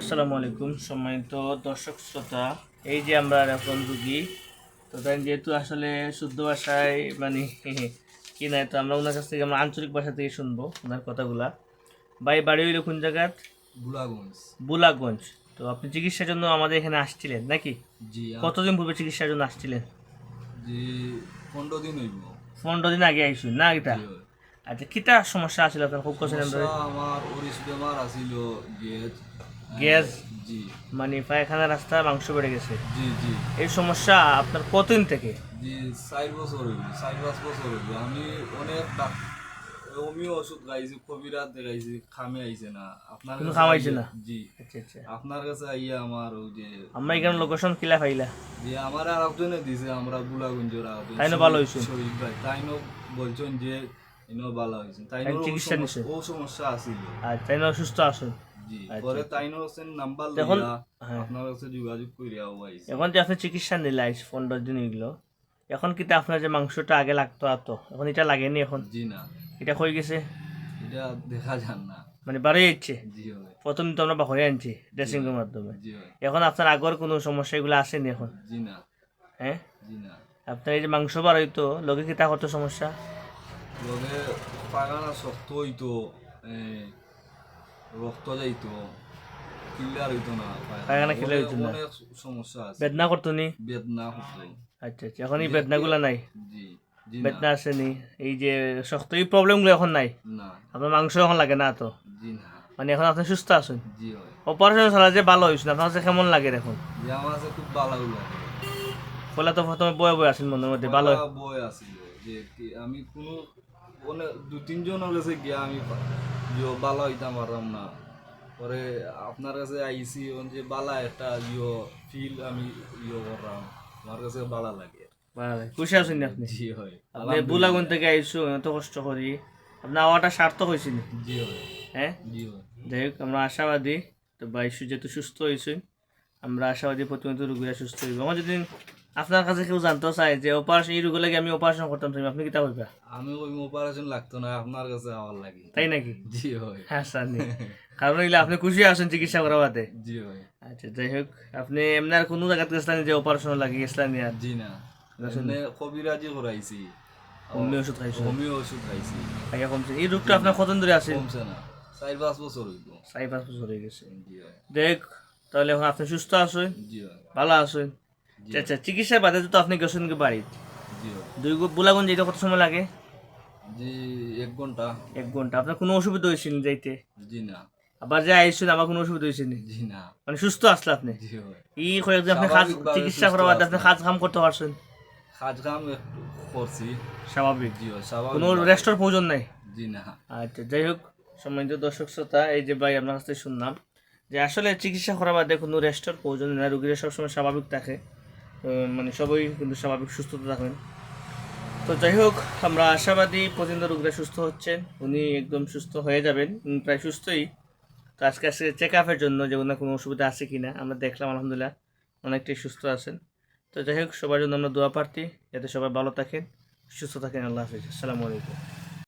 আসসালামু আলাইকুম সম্মানিত দর্শক শ্রোতা। এই যে আমরা এখন রুগী তো তাই যেহেতু আসলে শুদ্ধ ভাষায় মানে কি নাই তো আমরা ওনার কাছ থেকে আমরা আঞ্চলিক ভাষা থেকে শুনব ওনার কথাগুলা। ভাই বাড়ি হইল কোন জায়গার? বুলাগঞ্জ। বুলাগঞ্জ। তো আপনি চিকিৎসার জন্য আমাদের এখানে আসছিলেন নাকি? জি কতদিন পূর্বে চিকিৎসার জন্য আসছিলেন? জি পনেরো দিন হইব। পনেরো দিন আগে আইসুন না এটা? আচ্ছা কিতা সমস্যা আছিল আপনার? খুব সমস্যা আমার ওরিস বেমার আছিল গ্যাস জি। মানে পায়খানা রাস্তা মাংস বেড়ে গেছে। জি জি। এই সমস্যা আপনার কতদিন থেকে? জি চার বছর হইব চার পাঁচ বছর হইব আমি অনেক হোমিও ওষুধ খাইছি কবিরাত দেখাইছি খামে আইছে না। আপনার কোনো কাছে খাম না? জি। আচ্ছা আচ্ছা। আপনার কাছে আইয়া আমার ওই যে আমরা এখানে লোকেশন কিলা পাইলা? যে আমার আর একজনে দিছে আমরা বুলাগঞ্জের একজন তাইনো ভালো হইছে? শহীদ ভাই তাইনো বলছেন যে ইনো ভালো হয়েছে। তাইনো তাই চিকিৎসা নিছে? ও সমস্যা আছিল। আর তাই না অসুস্থ আসুন। জি আচ্ছা, পরে তাইনো হোসেন নাম্বার এখন- লইয়া হ্যাঁ। আপনার কাছে যোগাযোগ করিয়া আইছে। এখন যে আপনি চিকিৎসা নিলে পনেরো দিন এগুলো। এখন কিন্তু আপনার যে মাংসটা আগে লাগতো আতো এখন এটা লাগেনি এখন? জি না। এটা হয়ে গেছে? এটা দেখা যান না। মানে বাড়ে যাচ্ছে? প্রথম তো আমরা বাহরে আনছি ড্রেসিং এর মাধ্যমে। এখন আপনার আগর কোনো সমস্যা এগুলো আসেনি এখন? হ্যাঁ? আপনার এই যে মাংস বার হইতো লগে কি তা কত সমস্যা? লগে পাগানা শক্ত হইতো রক্ত যাইতো ক্লিয়ার হইতো না পায়খানা clear হইতো না। অনেক সমস্যা আছে। বেদনা করতো নি? বেদনা হতো আচ্ছা আচ্ছা এখন এই বেদনাগুলো নাই? জি না। বেদনা আসেনি এই যে শক্ত এই প্রবলেমগুলো এখন নাই? না। আপনার মাংস এখন লাগে না তো? জি না। মানে এখন আপনি সুস্থ আছেন? জি হয়। অপারেশন ছাড়া যে ভালো হয়েছিল আপনার কাছে কেমন লাগে এখন আমার কাছে খুব ভালো লাগে। বলে তো প্রথমে বয়ে বয়ে আসেন মনের মধ্যে ভালো বই আছিল। যে কি আমি কোনো অনেক দু তিনজনের কাছে গিয়া আমি ইয়ো ভালো হইতাম পারলাম না। পরে আপনার কাছে আইসি যে বালা একটা ইয়ো ফিল আমি ইয়ো করলাম আমার কাছে ভালো লাগে। খুশি আছেন আপনি? জি হয় আপনি বুলাগুন থেকে আইসু এত কষ্ট করি। আপনার আওয়াটা সার্থক হয়েছিল জি হয় হ্যাঁ? জি হয়। যাই হোক আমরা আশাবাদী তো বাইশু যেহেতু সুস্থ হয়েছে আমরা আশাবাদী প্রতিনিয়ত রুগীরা সুস্থ হইব। আমার যদি আপনার কাছে কেউ জানতে চায় যে অপারেশন এই রোগ লাগে আমি অপারেশন করতাম তুমি আপনি কিতা হইবা আমি ওই অপারেশন লাগতো না আপনার কাছে আমার লাগে। তাই নাকি? জি হয় হ্যাঁ স্যার নি। কারণ এগুলো আপনি খুশি আছেন চিকিৎসা করা বাদে। জি হয় আচ্ছা যাই হোক আপনি এমনি আর কোনো জায়গাতে গেছিলেন যে অপারেশন লাগে গেছিলেন আর? জি না। এমনি কবিরাজি করাইছি হোমিও ওষুধ খাইছো হোমিও ওষুধ খাইছি। আগে কমছে। এই রোগটা আপনার কতদিন ধরে আছে? কমছে না। চার পাঁচ বছর হইব। চারি পাঁচ বছর হয়ে গেছে। জি দেখ তাহলে এখন আপনি সুস্থ আছেন? জি ভালো আছেন? আচ্ছা চিকিৎসার বাদে তো আপনি গেছেন বাড়ি? দুই বুলাগুন যেতে কত সময় লাগে? জি এক ঘণ্টা। এক ঘণ্টা। আপনার কোনো অসুবিধা হয়েছিল যাইতে? জি না। আবার যে আইসুন আবার কোনো অসুবিধা হয়েছিল জি না। মানে সুস্থ আসলে আপনি? জি ই কয়েকদিন আপনি কাজ চিকিৎসা করার বাদে আপনি। কাজ কাম করতে পারছেন? কাজ কাম করছি। স্বাভাবিক। জি হয় কোনো স্বাভাবিক রেস্টের প্রয়োজন নাই? জি না। আচ্ছা যাই হোক সম্মানিত দর্শক শ্রোতা এই যে ভাই আপনার কাছ থেকে শুনলাম যে আসলে চিকিৎসা করার বাদে কোনো রেস্টের প্রয়োজন নেই। রোগীরা সবসময় স্বাভাবিক থাকে। মানে সবাই কিন্তু স্বাভাবিক সুস্থতা থাকবেন। তো যাই হোক, আমরা আশাবাদী পর্যন্ত রোগীরা সুস্থ হচ্ছেন উনি একদম সুস্থ হয়ে যাবেন। প্রায় সুস্থই। তো আজকে আজকে চেক আপের জন্য, যে ওনার কোনো অসুবিধা আছে কি না আমরা দেখলাম, আলহামদুলিল্লাহ, অনেকটাই সুস্থ আছেন। তো যাই হোক, সবার জন্য আমরা দোয়া প্রার্থী। যাতে সবাই ভালো থাকেন, সুস্থ থাকেন। আল্লাহ হাফিজ। আসসালামু আলাইকুম।